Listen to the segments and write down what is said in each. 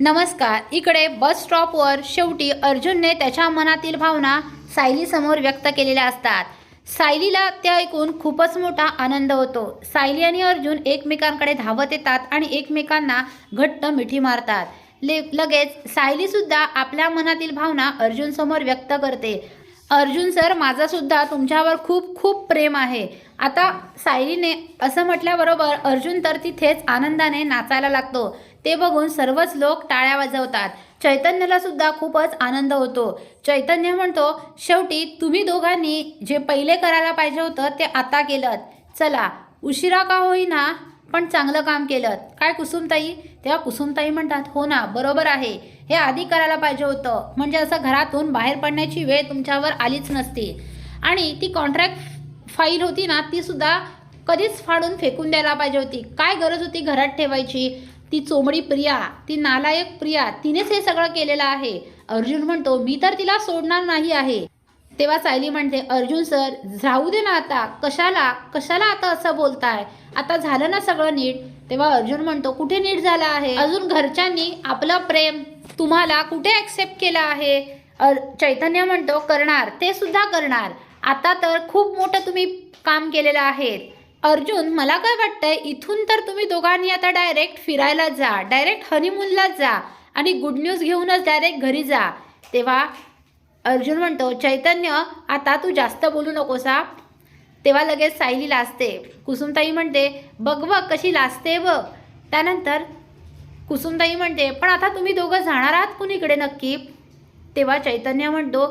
नमस्कार इकडे बस स्टॉपवर शेवटी अर्जुनने त्याच्या मनातील भावना सायलीसमोर व्यक्त केलेल्या असतात. सायलीला ते ऐकून खूपच मोठा आनंद होतो. सायली आणि अर्जुन एकमेकांकडे धावत येतात आणि एकमेकांना घट्ट मिठी मारतात. ले लगेच सायलीसुद्धा आपल्या मनातील भावना अर्जुनसमोर व्यक्त करते. अर्जुन सर माझासुद्धा तुमच्यावर खूप खूप प्रेम आहे. आता सायलीने असं म्हटल्याबरोबर अर्जुन तर तिथेच आनंदाने नाचायला लागतो. ते बघून सर्वच लोक टाळ्या वाजवतात. चैतन्याला सुद्धा खूपच आनंद होतो. चैतन्य म्हणतो शेवटी तुम्ही दोघांनी जे पहिले करायला पाहिजे होतं ते आता केलं चला उशिरा का होईना पण चांगलं काम केलं काय कुसुमताई? तेव्हा कुसुमताई म्हणतात हो ना बरोबर आहे. हे आधी करायला पाहिजे होतं. म्हणजे असं घरातून बाहेर पडण्याची वेळ तुमच्यावर आलीच नसती. आणि ती कॉन्ट्रॅक्ट फाईल होती ना ती सुद्धा कधीच फाडून फेकून द्यायला पाहिजे होती. काय गरज होती घरात ठेवायची? ती चोमडी प्रिया ती नालायक प्रिया तिनेच हे सगळं केलेलं आहे. अर्जुन म्हणतो मी तर तिला सोडणार नाही आहे. तेव्हा सायली म्हणते अर्जुन सर जाऊ दे ना आता. कशाला? कशाला आता असं बोलताय? आता झालं ना सगळं नीट. तेव्हा अर्जुन म्हणतो कुठे नीट झालं आहे? अजून घरच्यांनी आपलं प्रेम तुम्हाला कुठे ॲक्सेप्ट केलं आहे? अर चैतन्य म्हणतो करणार. ते सुद्धा करणार. आता तर खूप मोठं तुम्ही काम केलेलं आहे. अर्जुन मला काय वाटतंय इथून तर तुम्ही दोघांनी आता डायरेक्ट फिरायला जा डायरेक्ट हनीमूनलाच जा आणि गुड न्यूज घेऊनच डायरेक्ट घरी जा. तेव्हा अर्जुन म्हणतो चैतन्य आता तू जास्त बोलू नकोस. हा तेव्हा लगेच सायली लाजते. कुसुमताई म्हणते बघ बघ कशी लाजते बघ त्यानंतर कुसुमताई म्हणते पण आता तुम्ही दोघं जाणार आहात कुणीकडे नक्की? तेव्हा चैतन्य म्हणतो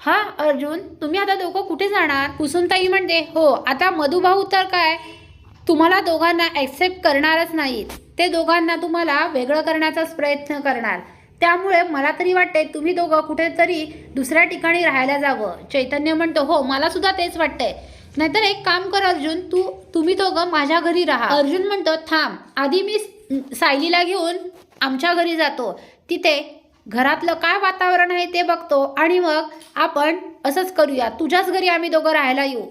हा अर्जुन तुम्ही आता दोघं कुठे जाणार? कुसुमताई म्हणते हो आता मधुभाऊ तर काय? तुम्हाला दोघांना ॲक्सेप्ट करणारच नाहीत. ते दोघांना तुम्हाला वेगळं करण्याचाच प्रयत्न करणार. त्यामुळे मला तरी वाटते तुम्ही दोघं कुठेतरी दुसऱ्या ठिकाणी राहायला जावं. चैतन्य म्हणतो हो मला सुद्धा तेच वाटतंय. नाहीतर एक काम कर अर्जुन तू तुम्ही दोघं माझ्या घरी राहा. अर्जुन म्हणतो थांब आधी मी सायलीला घेऊन आमच्या घरी जातो. तिथे घरातलं काय वातावरण आहे ते बघतो आणि मग आपण असंच करूया. तुझ्याच घरी आम्ही दोघं राहायला येऊ.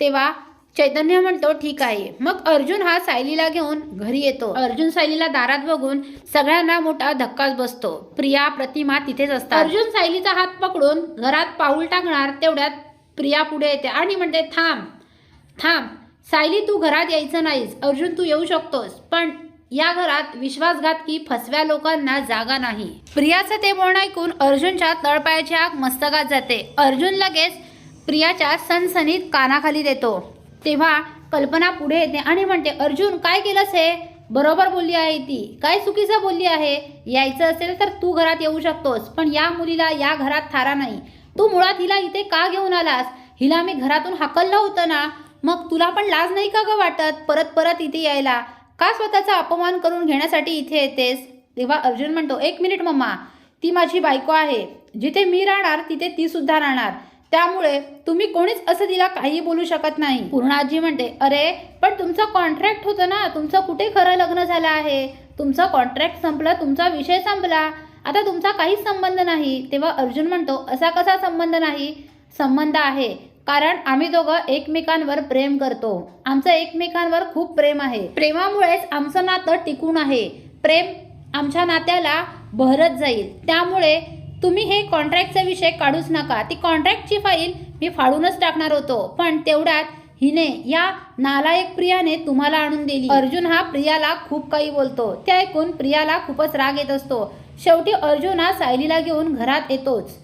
तेव्हा चैतन्य म्हणतो ठीक आहे. मग अर्जुन हा सायलीला घेऊन घरी येतो. अर्जुन सायलीला दारात बघून सगळ्यांना मोठा धक्काच बसतो. प्रिया प्रतिमा तिथेच असतात. अर्जुन सायलीचा हात पकडून घरात पाऊल टाकणार तेवढ्यात प्रिया पुढे येते आणि म्हणते थांब थांब. सायली तू घरात यायचं नाहीस. अर्जुन तू येऊ शकतोस. पण या घरात विश्वासघातकी फसव्या लोकांना जागा नाही. प्रियाचं ते बोलणं ऐकून अर्जुनच्या तळपायाची आग मस्तकात जाते. अर्जुन लगेच प्रियाच्या सनसनीत कानाखाली देतो. तेव्हा कल्पना पुढे येते आणि म्हणते अर्जुन काय केलंस हे? बरोबर बोलली आहे ती. काय चुकीचं बोलली आहे? यायचं असेल तर तू घरात येऊ शकतोस पण या मुलीला या घरात थारा नाही. तू मुळात हिला इथे का घेऊन आलास? हिला मी घरातून हाकललं होतं ना? मग तुला पण लाज नाही का ग वाटत? परत परत इथे यायला. का स्वतःचा अपमान करून घेण्यासाठी इथे येतेस? तेव्हा अर्जुन म्हणतो एक मिनिट मम्मा ती माझी बायको आहे. जिथे मी राहणार तिथे ती सुद्धा राहणार. त्यामुळे तुम्ही कोणीच असं तिला काही बोलू शकत नाही. पूर्णाजी म्हणते अरे पण तुमचं कॉन्ट्रॅक्ट होतं ना. तुमचं कुठे खरं लग्न झालं आहे? तुमचं कॉन्ट्रॅक्ट संपलं तुमचा विषय संपला. आता तुमचा काहीच संबंध नाही. तेव्हा अर्जुन म्हणतो असा कसा संबंध नाही? संबंध आहे. कारण आम्ही दोघं एकमेकांवर प्रेम करतो. आमचं एकमेकांवर खूप प्रेम आहे. प्रेमामुळेच आमचं नातं टिकून आहे. प्रेम आमच्या नात्याला बहरत जाईल. त्यामुळे तुम्ही हे कॉन्ट्रॅक्टचा विषय काढूच नका. ती कॉन्ट्रॅक्टची फाईल मी फाडूनच टाकणार होतो. पण तेवढ्यात हिने या नालायक प्रियाने तुम्हाला आणून दिली. अर्जुन हा प्रियाला खूप काही बोलतो. ते ऐकून प्रियाला खूपच राग येत असतो. शेवटी अर्जुन हा सायलीला घेऊन घरात येतोच.